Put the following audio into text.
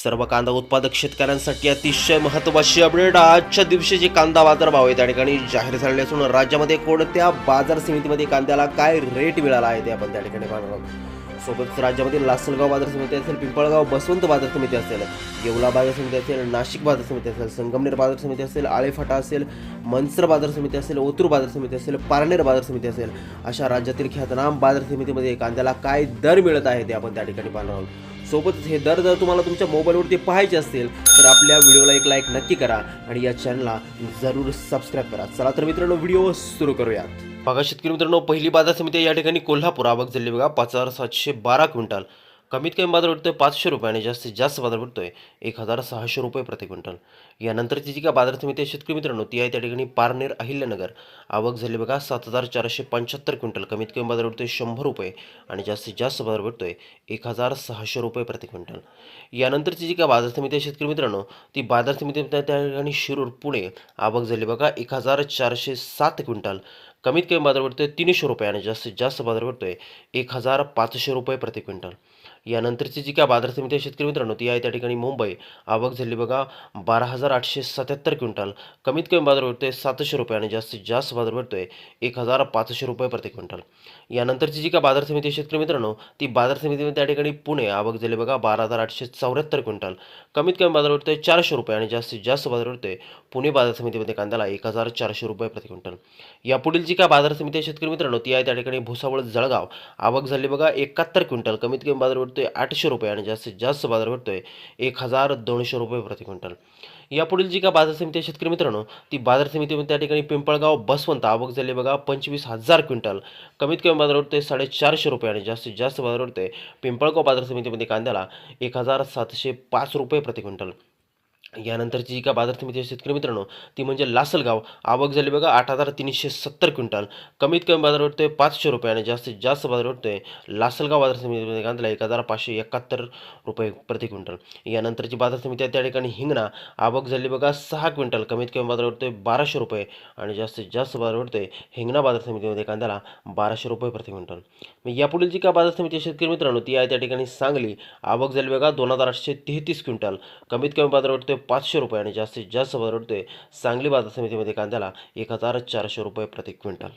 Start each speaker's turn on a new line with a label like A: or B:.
A: सर्व कांदा उत्पादक शेतकऱ्यांसाठी अतिशय महत्त्वाची अपडेट आजच्या दिवशी जे कांदा बाजार भाव आहे त्या ठिकाणी जाहीर झालेले असून राज्यामध्ये कोणत्या बाजार समितीमध्ये कांद्याला काय रेट मिळाला आहे ते आपण त्या ठिकाणी पाहणार आहोत. सोबतच राज्यामध्ये लासलगाव बाजार समिती असेल पिंपळगाव बसवंत बाजार समिती असेल येवला बाजार समिती असेल नाशिक बाजार समिती असेल संगमनेर बाजार समिती असेल आळेफाटा असेल मनसर बाजार समिती असेल ओतूर बाजार समिती असेल पारनेर बाजार समिती असेल अशा राज्यातील ख्यातनाम बाजार समितीमध्ये कांद्याला काय दर मिळत आहे ते आपण त्या ठिकाणी पाहणार आहोत. सोबतच हे दर जर तुम्हाला तुमच्या मोबाईलवरती पाहायचे असतील तर आपल्या व्हिडिओला एक लाईक नक्की करा आणि या चॅनलला जरूर सबस्क्राईब करा. चला तर मित्रांनो व्हिडिओ सुरू करूयात. बघा शेतकरी मित्रांनो पहिली बाजार समिती या ठिकाणी कोल्हापूर आवक झाली बघा पाच हजार सातशे बारा क्विंटल. कमीत कमी बाजार आहे पाचशे रुपये आणि जास्तीत जास्त बाजार भेटतोय एक हजार सहाशे रुपये प्रति क्विंटल. यानंतरची जी काय बाजार समिती आहे शेतकरी मित्रांनो ती आहे त्या ठिकाणी पारनेर अहिल्यानगर. आवक झाली बघा सात हजार चारशे पंच्याहत्तर क्विंटल. कमीत कमी बाजार आहे शंभर रुपये आणि जास्तीत जास्त बाजार भेटतोय एक हजार सहाशे रुपये प्रति क्विंटल. यानंतरची जी काय बाजार समिती आहे शेतकरी मित्रांनो ती बाजार समिती त्या ठिकाणी शिरूर पुणे आवक झाली बघा एक हजार चारशे सात क्विंटल. कमीत कमी बाजार आहे तीनशे रुपये आणि जास्तीत जास्त बाजार भेटतोय एक हजार पाचशे रुपये प्रति क्विंटल. यानंतरची जी काय बाजार समिती आहे शेतकरी मित्रांनो ती आहे त्या ठिकाणी मुंबई. आवक झाली बघा बारा हजार आठशे सत्याहत्तर क्विंटल. कमीत कमी बाजार भेटतोय सातशे रुपये आणि जास्तीत जास्त बाजार भेटतोय एक हजार पाचशे रुपये प्रति क्विंटल. यानंतरची जी काय बाजार समिती आहे शेतकरी मित्रांनो ती बाजार समितीमध्ये त्या ठिकाणी पुणे आवक झाली बघा बारा हजार आठशे चौऱ्याहत्तर क्विंटल. कमीत कमी बाजार भेटतोय चारशे रुपये आणि जास्तीत जास्त बाजार भेटतोय पुणे बाजार समितीमध्ये कांद्याला एक हजार चारशे रुपये प्रति क्विंटल. यापुढील जी काय बाजार समिती आहे शेतकरी मित्रांनो ती आहे त्या ठिकाणी भुसावळ जळगाव. आवक झाली बघा एकाहत्तर क्विंटल. कमीत कमी बाजार भेटतोय आठशे रुपये आणि जास्तीत जास्त बाजार भेटतोय एक हजार दोनशे रुपये प्रति क्विंटल. यापुढील जी काय बाजार समिती आहे शेतकरी मित्रांनो ती बाजार समितीमध्ये त्या ठिकाणी पिंपळगाव बसवंत आवक झाली बघा पंचवीस हजार क्विंटल. कमीत कमी बाजार भेटतोय साडेचारशे रुपये आणि जास्तीत जास्त बाजार भेटतोय पिंपळगाव बाजार समितीमध्ये कांद्याला एक हजार सातशे पाच रुपये प्रति क्विंटल. यानंतरची जी काय बाजार समिती आहे शेतकरी मित्रांनो ती म्हणजे लासलगाव. आवक झाली बघा आठ हजार तीनशे सत्तर क्विंटल. कमीत कमी बाजार भेटतोय पाचशे रुपये आणि जास्तीत जास्त बाजार भेटतोय लासलगाव बाजार समितीमध्ये कांद्याला एक हजार पाचशे एकाहत्तर रुपये प्रति क्विंटल. यानंतरची बाजार समिती आहे त्या ठिकाणी हिंगणा. आवक झाली बघा सहा क्विंटल. कमीत कमी बाजार भेटतोय बाराशे रुपये आणि जास्तीत जास्त बाजार भेटतोय हिंगणा बाजार समितीमध्ये कांद्याला बाराशे रुपये प्रति क्विंटल. मग यापुढील जी काय बाजार समिती शेतकरी मित्रांनो ती आहे त्या ठिकाणी सांगली. आवक झाली बघा दोन हजार आठशे तेहतीस क्विंटल. कमीत कमी बाजार भेटतोय पाचशे रुपये आणि जास्तीत जास्त बाजार सांगली बाजार समितीमध्ये कांद्याला एक हजार चारशे रुपये प्रति क्विंटल.